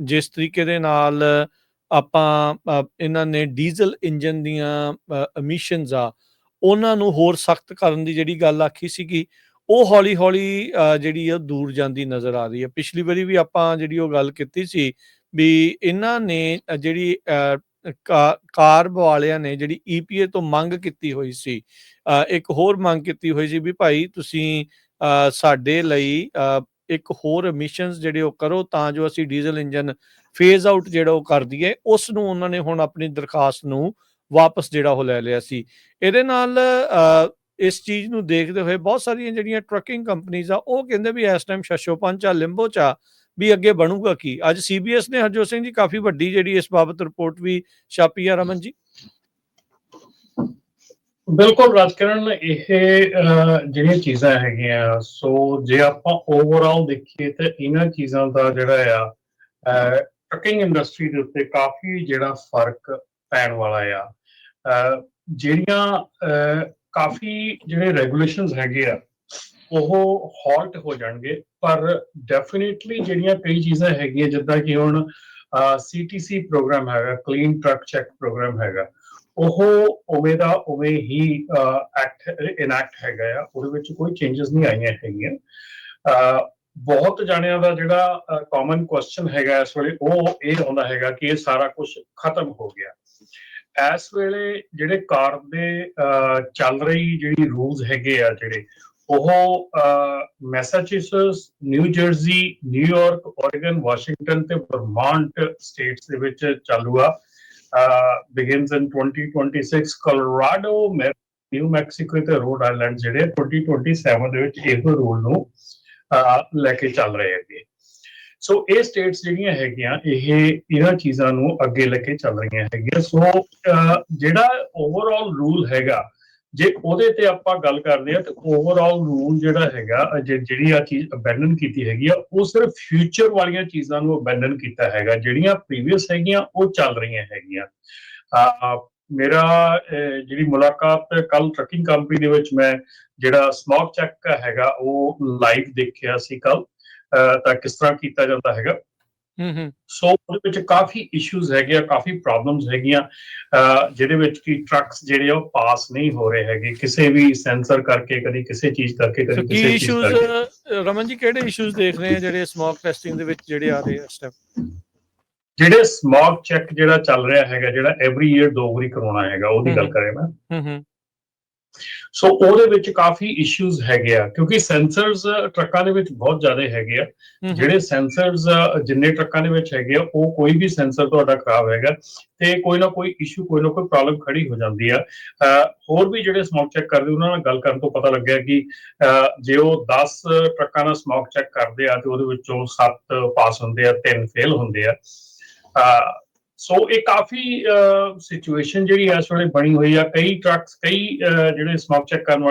ਜਿਸ ਤਰੀਕੇ ਦੇ ਨਾਲ ਆਪਾਂ ਇਹਨਾਂ ਨੇ ਡੀਜ਼ਲ ਇੰਜਨ ਦੀਆਂ ਐਮਿਸ਼ਨਸ ਆ ਉਹਨਾਂ ਨੂੰ ਹੋਰ ਸਖਤ ਕਰਨ ਦੀ ਜਿਹੜੀ ਗੱਲ ਆਖੀ ਸੀਗੀ ਉਹ ਹੌਲੀ ਹੌਲੀ ਜਿਹੜੀ ਆ ਦੂਰ ਜਾਂਦੀ ਨਜ਼ਰ ਆ ਰਹੀ ਹੈ ਪਿਛਲੀ ਵਾਰੀ ਵੀ ਆਪਾਂ ਜਿਹੜੀ ਉਹ ਗੱਲ ਕੀਤੀ ਸੀ ਵੀ ਇਹਨਾਂ ਨੇ ਜਿਹੜੀ ਅ, ਕਾ- ਕਾਰਬ ਵਾਲਿਆਂ ਨੇ ਜਿਹੜੀ ਈਪੀਏ ਤੋਂ ਮੰਗ ਕੀਤੀ ਹੋਈ ਸੀ ਇੱਕ ਹੋਰ ਮੰਗ ਕੀਤੀ ਹੋਈ ਸੀ ਵੀ ਭਾਈ ਤੁਸੀਂ ਸਾਡੇ ਲਈ ਇੱਕ ਹੋਰ ਐਮਿਸ਼ਨਸ ਜਿਹੜੇ ਉਹ ਕਰੋ ਤਾਂ ਜੋ ਅਸੀਂ ਡੀਜ਼ਲ ਇੰਜਨ ਫੇਜ਼ ਆਊਟ ਜਿਹੜਾ ਉਹ ਕਰ ਦਈਏ ਉਸ ਨੂੰ ਉਹਨਾਂ ਨੇ ਹੁਣ ਆਪਣੀ ਦਰਖਾਸਤ ਨੂੰ ਵਾਪਸ ਜਿਹੜਾ ਉਹ ਲੈ ਲਿਆ ਸੀ। ਇਹਦੇ ਨਾਲ ਇਸ ਚੀਜ਼ ਨੂੰ ਦੇਖਦੇ ਹੋਏ ਬਹੁਤ ਸਾਰੀਆਂ ਜਿਹੜੀਆਂ ਟਰੱਕਿੰਗ ਕੰਪਨੀਆਂ ਆ, ਉਹ ਕਹਿੰਦੇ ਵੀ ਇਸ ਟਾਈਮ ਸ਼ਸ਼ੋਪੰਚ ਆ, ਲਿੰਬੋ ਚ ਵੀ ਅੱਗੇ ਬਣੂਗਾ ਕੀ? ਅੱਜ ਸੀਬੀਐਸ ਨੇ ਹਰਜੋਤ ਸਿੰਘ ਜੀ ਕਾਫੀ ਵੱਡੀ ਜਿਹੜੀ ਇਸ ਬਾਬਤ ਰਿਪੋਰਟ ਵੀ ਛਾਪੀ ਆ ਰਮਨ ਜੀ। ਬਿਲਕੁਲ ਰਾਜਕਰਨ, ਇਹ ਜਿਹੜੀਆਂ ਚੀਜ਼ਾਂ ਹੈਗੀਆਂ, ਸੋ ਜੇ ਆਪਾਂ ਓਵਰਆਲ ਦੇਖੀਏ ਤਾਂ ਇਹਨਾਂ ਚੀਜ਼ਾਂ ਦਾ ਜਿਹੜਾ ਆ ਟਰਕਿੰਗ ਇੰਡਸਟਰੀ ਦੇ ਉੱਤੇ ਕਾਫੀ ਜਿਹੜਾ ਫ਼ਰਕ ਪੈਣ ਵਾਲਾ ਆ। ਜਿਹੜੀਆਂ ਕਾਫੀ ਜਿਹੜੇ ਰੈਗੂਲੇਸ਼ਨਸ ਹੈਗੇ ਆ, ਉਹ ਹਾਲਟ ਹੋ ਜਾਣਗੇ, ਪਰ ਡੈਫੀਨਿਟਲੀ ਜਿਹੜੀਆਂ ਕਈ ਚੀਜ਼ਾਂ ਹੈਗੀਆਂ, ਜਿੱਦਾਂ ਕਿ ਹੁਣ ਸੀਟੀਸੀ ਪ੍ਰੋਗਰਾਮ ਹੈਗਾ ਕਲੀਨ ਟਰੱਕ ਚੈੱਕ ਪ੍ਰੋਗਰਾਮ ਹੈਗਾ ਉਹ ਉਵੇਂ ਦਾ ਉਵੇਂ ਹੀ ਐਕਟ ਇਨੈਕਟ ਹੈਗਾ ਆ। ਉਹਦੇ ਵਿੱਚ ਕੋਈ ਚੇਂਜਸ ਨਹੀਂ ਆਈਆਂ ਹੈਗੀਆਂ। ਬਹੁਤ ਜਾਣਿਆਂ ਦਾ ਜਿਹੜਾ ਕਾਮਨ ਕੁਐਸਚਨ ਹੈਗਾ ਇਸ ਵੇਲੇ ਉਹ ਇਹ ਆਉਂਦਾ ਹੈਗਾ ਕਿ ਇਹ ਸਾਰਾ ਕੁਝ ਖਤਮ ਹੋ ਗਿਆ। ਇਸ ਵੇਲੇ ਜਿਹੜੇ ਕਾਰ ਦੇ ਅਹ, ਚੱਲ ਰਹੀ ਜਿਹੜੀ ਰੂਲਸ ਹੈਗੇ ਆ ਜਿਹੜੇ ਉਹ Massachusetts New Jersey New York Oregon Washington ਤੇ ਵਰਮਾਂਟ ਸਟੇਟਸ ਦੇ ਵਿੱਚ ਚਾਲੂ ਆ। Begins in 2026 Colorado New Mexico ਤੇ ਰੋਡ ਆਈਲੈਂਡ ਜਿਹੜੇ 2027 ਦੇ ਵਿੱਚ ਇਹੋ ਰੂਲ ਨੂੰ ਅਹ, ਲੈ ਕੇ ਚੱਲ ਰਹੇ ਹੈਗੇ। ਸੋ ਇਹ ਸਟੇਟਸ ਜਿਹੜੀਆਂ ਹੈਗੀਆਂ ਇਹ ਇਹਨਾਂ ਚੀਜ਼ਾਂ ਨੂੰ ਅੱਗੇ ਲੈ ਕੇ ਚੱਲ ਰਹੀਆਂ ਹੈਗੀਆਂ। ਸੋ uh, ਜਿਹੜਾ ਓਵਰਆਲ ਰੂਲ ਹੈਗਾ ਜੇ ਉਹਦੇ ਤੇ ਆਪਾਂ ਗੱਲ ਕਰਦੇ ਆ ਤੇ ਓਵਰਆਲ ਰੂਲ ਜਿਹੜਾ ਹੈਗਾ ਜੇ- ਜਿਹੜੀ ਆ ਚੀਜ਼ ਅਬੈਂਡਨ ਕੀਤੀ ਹੈਗੀ ਆ, ਉਹ ਸਿਰਫ ਫਿਊਚਰ ਵਾਲੀਆਂ ਚੀਜ਼ਾਂ ਨੂੰ ਅਬੈਂਡਨ ਕੀਤਾ ਹੈਗਾ। ਜਿਹੜੀਆਂ ਪ੍ਰੀਵੀਅਸ ਹੈਗੀਆਂ, ਉਹ ਚੱਲ ਰਹੀਆਂ ਹੈਗੀਆਂ। ਅਹ ਮੇਰਾ ਜਿਹੜੀ ਮੁਲਾਕਾਤ ਕੱਲ ਟਰੱਕਿੰਗ ਕੰਪਨੀ ਦੇ ਵਿੱਚ ਮੈਂ ਜਿਹੜਾ ਸਮੋਕ ਚੈੱਕ ਹੈਗਾ, ਉਹ ਲਾਈਵ ਦੇਖਿਆ ਸੀ ਕੱਲ ਤਾਂ ਕਿਸ ਤਰ੍ਹਾਂ ਕੀਤਾ ਜਾਂਦਾ ਹੈਗਾ? ਹੂੰ ਹੂੰ। ਸੋ ਉਹਦੇ ਵਿੱਚ ਕਾਫੀ ਇਸ਼ੂਜ਼ ਹੈਗੇ ਆ ਕਾਫੀ ਪ੍ਰੋਬਲਮਸ ਹੈਗੀਆਂ। ਜਿਹਦੇ ਵਿੱਚ ਕੀ ਟਰੱਕਸ ਜਿਹੜੇ ਆ ਉਹ ਪਾਸ ਨਹੀਂ ਹੋ ਰਹੇ ਹੈਗੇ। ਕਿਸੇ ਵੀ ਸੈਂਸਰ ਕਰਕੇ ਕਦੀ ਕਿਸੇ ਚੀਜ਼ ਕਰਕੇ ਕਦੀ ਕਿਸੇ ਚੀਜ਼ ਇਸ਼ੂਜ਼ ਕਰਕੇ। ਰਮਨ ਜੀ ਕਿਹੜੇ ਇਸ਼ੂਜ਼ ਦੇਖ ਰਹੇ ਆ ਜਿਹੜੇ ਸਮੋਕ ਟੈਸਟਿੰਗ ਦੇ ਵਿੱਚ ਜਿਹੜੇ ਆ ਰਹੇ ਆ ਟਾਈਮ ਜਿਹੜੇ ਸਮੋਕ ਚੈੱਕ ਜਿਹੜਾ ਚੱਲ ਰਿਹਾ ਹੈਗਾ ਜਿਹੜਾ ਐਵਰੀ ਈਅਰ ਦੋ ਵਾਰੀ ਕਰਾਉਣਾ ਹੈਗਾ ਉਹਦੀ ਗੱਲ। ਕਰੇ ਮੈਂ। ਹੂੰ ਹੂੰ। ਸੋ ਉਹਦੇ ਵਿੱਚ ਕਾਫੀ ਇਸ਼ੂਜ਼ ਹੈਗੇ ਆ ਕਿਉਂਕਿ ਸੈਂਸਰਸ ਟਰੱਕਾਂ ਦੇ ਵਿੱਚ ਬਹੁਤ ਜ਼ਿਆਦਾ ਹੈਗੇ ਆ। ਜਿਹੜੇ ਸੈਂਸਰਸ ਜਿੰਨੇ ਟਰੱਕਾਂ ਦੇ ਵਿੱਚ ਹੈਗੇ ਆ ਉਹ ਕੋਈ ਵੀ ਸੈਂਸਰ ਤੁਹਾਡਾ ਖਰਾਬ ਹੈਗਾ ਤੇ ਕੋਈ ਨਾ ਕੋਈ ਇਸ਼ੂ ਕੋਈ ਨਾ ਕੋਈ ਪ੍ਰੋਬਲਮ ਖੜੀ ਹੋ ਜਾਂਦੀ ਆ। ਹੋਰ ਵੀ ਜਿਹੜੇ ਸਮੋਕ ਚੈੱਕ ਕਰਦੇ ਉਹਨਾਂ ਨਾਲ ਗੱਲ ਕਰਨ ਤੋਂ ਪਤਾ ਲੱਗਿਆ ਕਿ ਜੇ ਉਹ 10 ਟਰੱਕਾਂ ਦਾ ਸਮੋਕ ਚੈੱਕ ਕਰਦੇ ਆ ਤੇ ਉਹਦੇ ਵਿੱਚੋਂ 7 ਪਾਸ ਹੁੰਦੇ ਆ 3 ਫੇਲ ਹੁੰਦੇ ਆ। ਸੋ ਇਹ ਕਾਫੀ ਸਿਚੁਏਸ਼ਨ ਜਿਹੜੀ ਇਸ ਵੇਲੇ ਬਣੀ ਹੋਈ ਆ ਕਈ ਟਰੱਕਸ ਕਈ, ਅਹ, ਜਿਹੜੇ ਸਮੋਕ ਚੈੱਕ ਕਰਨ ਵਾਲੇ